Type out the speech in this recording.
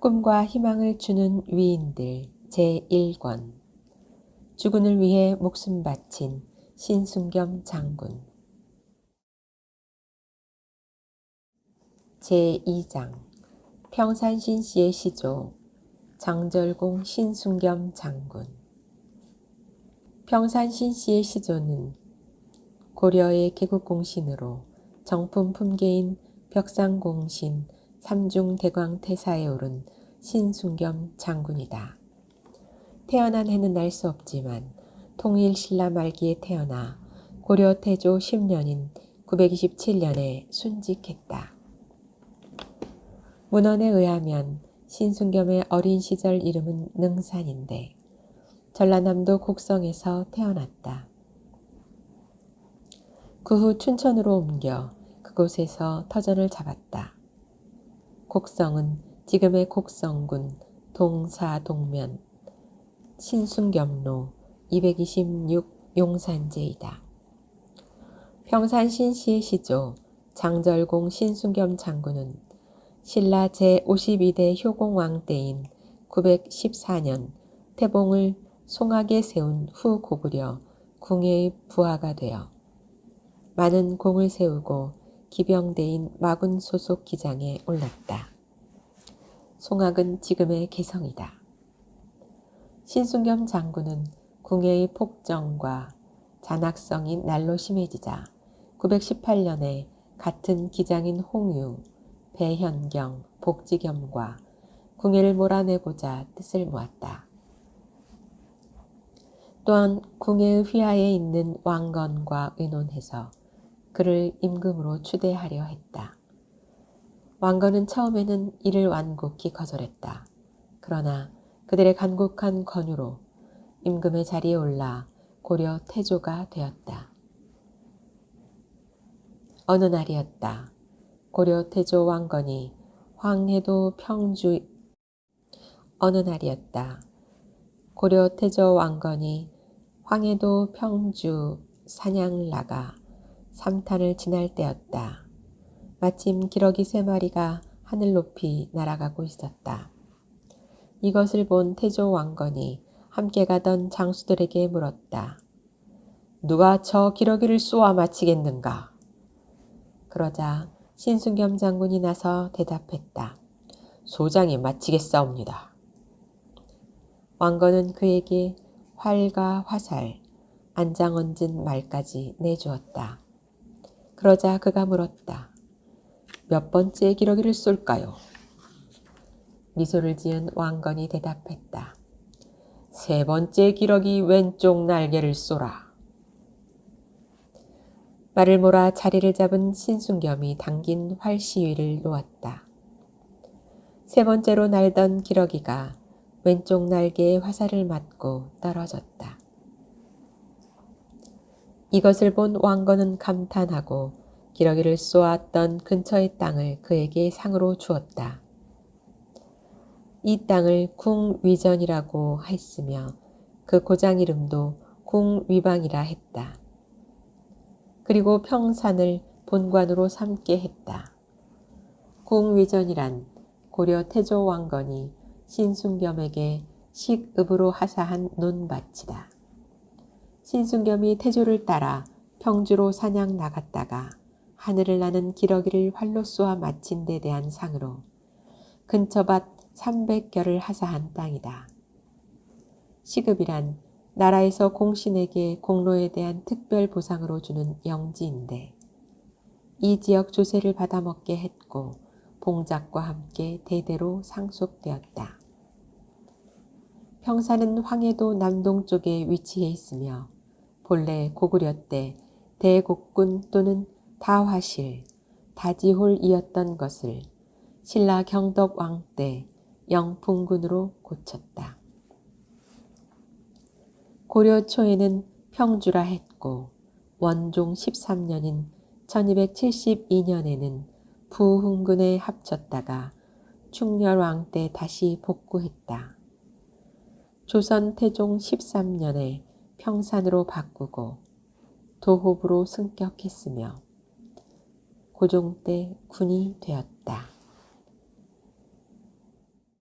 꿈과 희망을 주는 위인들 제1권. 주군을 위해 목숨 바친 신순겸 장군. 제2장 평산신 씨의 시조 장절공 신순겸 장군. 평산신 씨의 시조는 고려의 개국공신으로 정품 품계인 벽상공신 삼중 대광 태사에 오른 신순겸 장군이다. 태어난 해는 알 수 없지만 통일 신라 말기에 태어나 고려 태조 10년인 927년에 순직했다. 문헌에 의하면 신순겸의 어린 시절 이름은 능산인데 전라남도 곡성에서 태어났다. 그 후 춘천으로 옮겨 그곳에서 터전을 잡았다. 곡성은 지금의 곡성군 동사동면 신순겸로 226 용산제이다. 평산 신시의 시조 장절공 신순겸 장군은 신라 제52대 효공왕 때인 914년 태봉을 송악에 세운 후 고구려 궁예의 부하가 되어 많은 공을 세우고 기병대인 마군 소속 기장에 올랐다. 송악은 지금의 개성이다. 신순겸 장군은 궁예의 폭정과 잔악성이 날로 심해지자 918년에 같은 기장인 홍유, 배현경, 복지겸과 궁예를 몰아내고자 뜻을 모았다. 또한 궁예의 휘하에 있는 왕건과 의논해서 그를 임금으로 추대하려 했다. 왕건은 처음에는 이를 완곡히 거절했다. 그러나 그들의 간곡한 권유로 임금의 자리에 올라 고려 태조가 되었다. 어느 날이었다. 고려 태조 왕건이 황해도 평주 어느 날이었다. 고려 태조 왕건이 황해도 평주 나가 삼탄을 지날 때였다. 마침 기러기 세 마리가 하늘 높이 날아가고 있었다. 이것을 본 태조 왕건이 함께 가던 장수들에게 물었다. 누가 저 기러기를 쏘아 마치겠는가? 그러자 신순겸 장군이 나서 대답했다. 소장이 마치겠사옵니다. 왕건은 그에게 활과 화살, 안장 얹은 말까지 내주었다. 그러자 그가 물었다. 몇 번째 기러기를 쏠까요? 미소를 지은 왕건이 대답했다. 세 번째 기러기 왼쪽 날개를 쏘라. 말을 몰아 자리를 잡은 신순겸이 당긴 활 시위를 놓았다. 세 번째로 날던 기러기가 왼쪽 날개에 화살을 맞고 떨어졌다. 이것을 본 왕건은 감탄하고 기러기를 쏘았던 근처의 땅을 그에게 상으로 주었다. 이 땅을 궁위전이라고 했으며 그 고장 이름도 궁위방이라 했다. 그리고 평산을 본관으로 삼게 했다. 궁위전이란 고려 태조 왕건이 신순겸에게 식읍으로 하사한 논밭이다. 신순겸이 태조를 따라 평주로 사냥 나갔다가 하늘을 나는 기러기를 활로 쏘아 마친 데 대한 상으로 근처밭 300결을 하사한 땅이다. 시급이란 나라에서 공신에게 공로에 대한 특별 보상으로 주는 영지인데 이 지역 조세를 받아먹게 했고 봉작과 함께 대대로 상속되었다. 평사는 황해도 남동쪽에 위치해 있으며 본래 고구려 때 대곡군 또는 다화실, 다지홀이었던 것을 신라 경덕왕 때 영풍군으로 고쳤다. 고려 초에는 평주라 했고 원종 13년인 1272년에는 부흥군에 합쳤다가 충렬왕 때 다시 복구했다. 조선 태종 13년에 평산으로 바꾸고 도호부로 승격했으며 고종 때 군이 되었다.